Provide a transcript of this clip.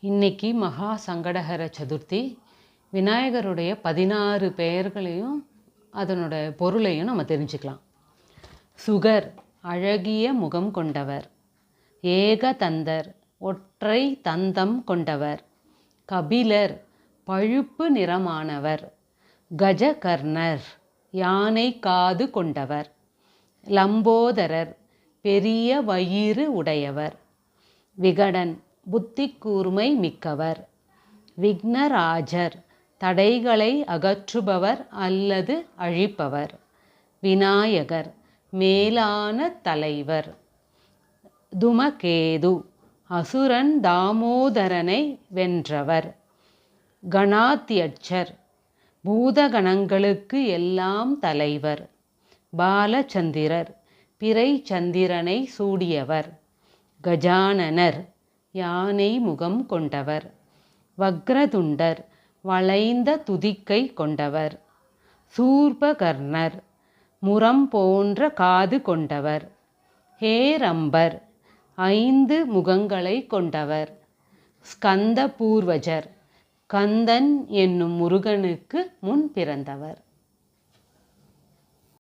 இன்னைக்கு மகா சங்கடஹர சதுர்த்தி. விநாயகருடைய பதினாறு பெயர்களையும் அதனோட பொருளையும் நம்ம தெரிஞ்சுக்கலாம். சுகர் அழகிய முகம் கொண்டவர். ஏகதந்தர் ஒற்றை தந்தம் கொண்டவர். கபிலர் பழுப்பு நிறமானவர். கஜகர்ணர் யானை காது கொண்டவர். லம்போதரர் பெரிய வயிறு உடையவர். விகடன் புத்தி கூர்மை மிக்கவர். விக்னராஜர் தடைகளை அகற்றுபவர் அல்லது அழிப்பவர். விநாயகர் மேலான தலைவர். துமகேது அசுரன் தாமோதரனை வென்றவர். கணாத்தியட்சர் பூதகணங்களுக்கு எல்லாம் தலைவர். பாலச்சந்திரர் பிறை சந்திரனை சூடியவர். கஜானனர் யானை முகம் கொண்டவர். வக்ரதுண்டர் வளைந்த துதிக்கை கொண்டவர். சூர்பகர்ணர் முரம் போன்ற காது கொண்டவர். ஹேரம்பர் ஐந்து முகங்களை கொண்டவர். ஸ்கந்த பூர்வஜர் கந்தன் என்னும் முருகனுக்கு முன் பிறந்தவர்.